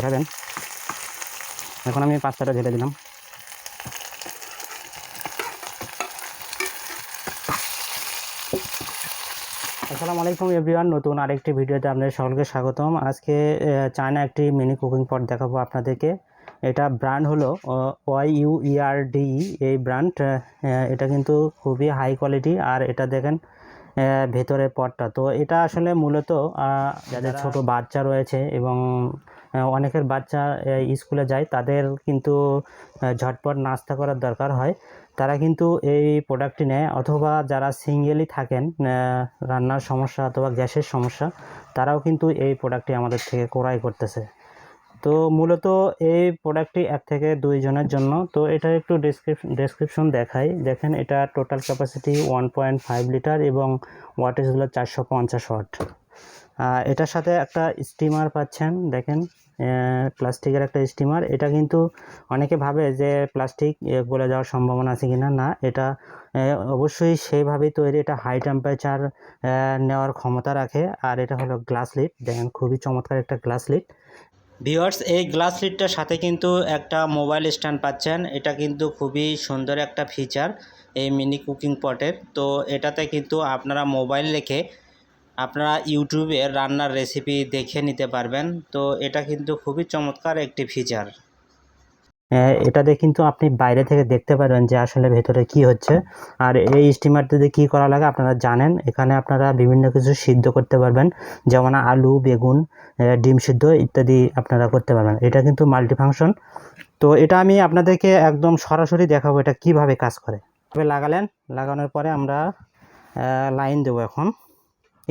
দেখাবেন এখন আমি পাস্তাটা ঢেলে দিলাম। আসসালামু আলাইকুম এভরিওয়ান নতুন আরেকটি ভিডিওতে আপনাদের সকলকে স্বাগতম। আজকে চায়না একটি মিনি কুকিং পট দেখাবো আপনাদেরকে। এটা ব্র্যান্ড হলো Y U E R D এই ব্র্যান্ড। এটা কিন্তু খুবই হাই কোয়ালিটি আর এটা দেখেন ভেতরের পটটা। তো এটা আসলে মূলত যাদের ছোট বাচ্চা রয়েছে এবং অনেকের বাচ্চা স্কুলে যায়, তাদের কিন্তু ঝটপট নাস্তা করার দরকার হয়। তারা কিন্তু এই প্রোডাক্টটি নেয়, অথবা যারা সিঙ্গেলই থাকেন রান্নার সমস্যা অথবা গ্যাসের সমস্যা, তারাও কিন্তু এই প্রোডাক্টটি আমাদের থেকে ক্রয় করতেছে। তো মূলত এই প্রোডাক্টটি এক থেকে দুইজনের জন্য। তো এটা একটু ডেসক্রিপশন দেখাই। দেখেন, এটা total capacity one point five litre এবং ওয়াটেজ হলো চারশো পঞ্চাশ ওয়াট এটার সাথে একটা স্টিমার পাচ্ছেন দেখেন প্লাস্টিকের একটা স্টিমার এটা কিন্তু অনেকে ভাবে যে প্লাস্টিক গলে যাওয়ার সম্ভাবনা আছে কিনা? না এটা আহ, অবশ্যই সেইভাবেই তৈরি। এটা হাই টেম্পারেচার নেওয়ার ক্ষমতা রাখে। আর এটা হলো গ্লাস লিড দেখেন খুবই চমৎকার একটা গ্লাস লিড ভিওয়ার্স এই গ্লাস লিডটার সাথে কিন্তু একটা মোবাইল স্ট্যান্ড পাচ্ছেন। এটা কিন্তু খুবই সুন্দর একটা ফিচার এই মিনি কুকিং পটের তো এটাতে কিন্তু আপনারা মোবাইল রেখে আপনারা ইউটিউবে রান্নার রেসিপি দেখে নিতে পারবেন। তো এটা কিন্তু খুবই চমৎকার একটি ফিচার এটাতে কিন্তু আপনি বাইরে থেকে দেখতে পারবেন যে আসলে ভেতরে কি হচ্ছে। আর এই স্টিমারটিতে কি করা লাগে আপনারা জানেন। এখানে আপনারা বিভিন্ন কিছু সিদ্ধ করতে পারবেন। যেমন আলু, বেগুন ডিম সিদ্ধ ইত্যাদি আপনারা করতে পারবেন। এটা কিন্তু মাল্টিফাংশন তো এটা আমি আপনাদেরকে একদম সরাসরি দেখাবো এটা কীভাবে কাজ করে। তবে লাগালেন, লাগানোর পরে আমরা লাইন দেবো এখন।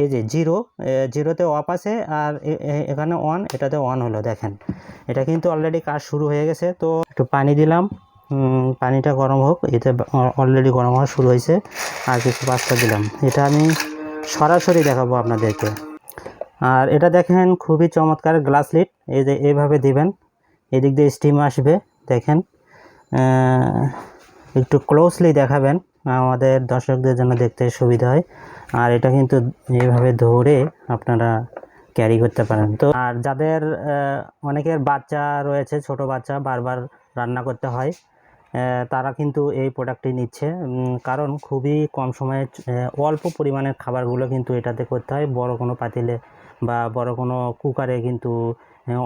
এই যে জিরো জিরোতে অফ আছে আর এখানে অন এটাতে অন হলো, দেখেন। এটা কিন্তু অলরেডি কাজ শুরু হয়ে গেছে, তো একটু পানি দিলাম। পানিটা গরম হোক, এতে অলরেডি গরম হওয়া শুরু হয়েছে। আর কিছু পাস্তা দিলাম। এটা আমি সরাসরি দেখাবো আপনাদেরকে। আর এটা দেখেন, খুবই চমৎকার গ্লাস লিট এই যে এইভাবে দিবেন, এদিক দিয়ে স্টিম আসবে, দেখেন। একটু ক্লোজলি দেখাবেন। আমাদের দর্শকদের জন্য দেখতে সুবিধা হয়। আর এটা কিন্তু এইভাবে ধরে আপনারা ক্যারি করতে পারেন। তো আর যাদের অনেকের বাচ্চা রয়েছে, ছোট বাচ্চা বারবার রান্না করতে হয় তারা কিন্তু এই প্রোডাক্টটি নিচ্ছে। কারণ খুবই কম সময়ে অল্প পরিমাণের খাবারগুলো কিন্তু এটাতে করতে হয়। বড় কোনো পাতিলে বা বড় কোনো কুকারে কিন্তু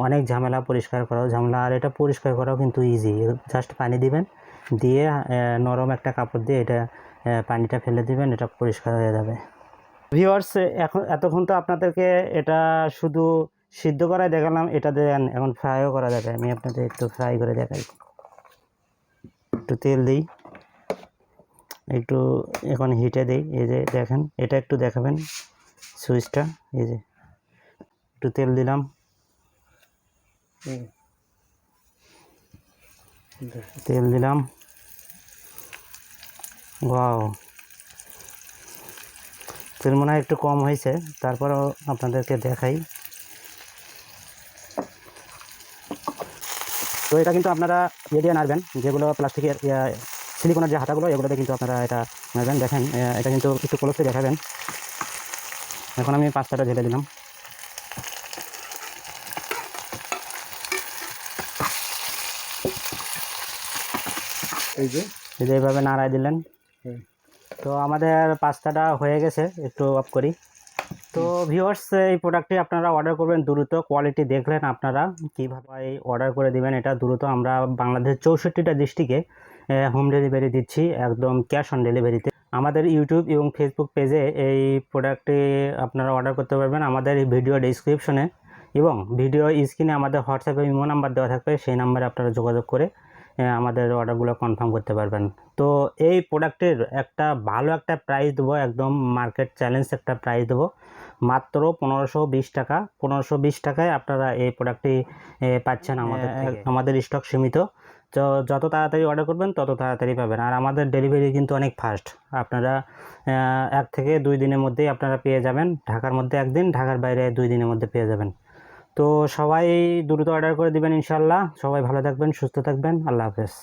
অনেক ঝামেলা পরিষ্কার করাও, ঝামেলা, আর এটা পরিষ্কার করাও কিন্তু ইজি জাস্ট পানি দিবেন দিয়ে নরম একটা কাপড় দিয়ে এটা পানিটা ফেলে দিবেন, এটা পরিষ্কার হয়ে যাবে। ভিওয়ার্স এখন, এতক্ষণ তো আপনাদেরকে এটা শুধু সিদ্ধ করাই দেখালাম, এটা দেন এখন ফ্রাইও করা যাবে। আমি আপনাদের একটু ফ্রাই করে দেখাই। একটু তেল দিই। একটু এখন হিটে দিই, এই যে দেখেন, এটা একটু দেখাবেন, সুইচটা, এই যে। একটু তেল দিলাম। তেল দিলাম। ওয়াও। তেল মনে হয় একটু কম হয়েছে, তারপরেও আপনাদেরকে দেখাই। তো এটা কিন্তু আপনারা ইয়ে দিয়ে নাড়বেন, যেগুলো প্লাস্টিকের সিলিকনের যে হাতাগুলো, এগুলোতে কিন্তু আপনারা এটা নাড়বেন। দেখেন এটা কিন্তু একটু ক্লোজে দেখাবেন। এখন আমি পাঁচটাটা ঢেলে দিলাম। এই যে। এই যে এইভাবে নাড়াই দিলেন তো আমাদের পাস্তাটা হয়ে গেছে একটু অফ করি। তো ভিউয়ার্স এই প্রোডাক্টটি আপনারা অর্ডার করবেন দ্রুত কোয়ালিটি দেখলেন আপনারা কীভাবে অর্ডার করে দিবেন এটা দ্রুত আমরা বাংলাদেশের চৌষট্টিটা ডিস্ট্রিক্টে হোম ডেলিভারি দিচ্ছি একদম ক্যাশ অন ডেলিভারিতে আমাদের ইউটিউব এবং ফেসবুক পেজে এই প্রোডাক্টটি আপনারা অর্ডার করতে পারবেন। আমাদের এই ভিডিও ডিসক্রিপশনে এবং ভিডিও স্ক্রিনে আমাদের হোয়াটসঅ্যাপে ইমো নাম্বার দেওয়া থাকবে সেই নাম্বারে আপনারা যোগাযোগ করে আমাদের অর্ডারগুলো কনফার্ম করতে পারবেন। তো এই প্রোডাক্টের একটা ভালো একটা প্রাইস দেবো একদম মার্কেট চ্যালেঞ্জ একটা প্রাইস দেবো। মাত্র পনেরোশো বিশ টাকা পনেরোশো বিশ টাকায় আপনারা এই প্রোডাক্টটি পাচ্ছেন আমাদের আমাদের স্টক সীমিত। তো যত তাড়াতাড়ি অর্ডার করবেন তত তাড়াতাড়ি পাবেন। আর আমাদের ডেলিভারি কিন্তু অনেক ফাস্ট আপনারা এক থেকে দুই দিনের মধ্যেই আপনারা পেয়ে যাবেন। ঢাকার মধ্যে একদিন ঢাকার বাইরে দুই দিনের মধ্যে পেয়ে যাবেন। তো সবাই দ্রুত অর্ডার করে দিবেন ইনশাল্লাহ সবাই ভালো থাকবেন সুস্থ থাকবেন। আল্লাহ হাফেজ।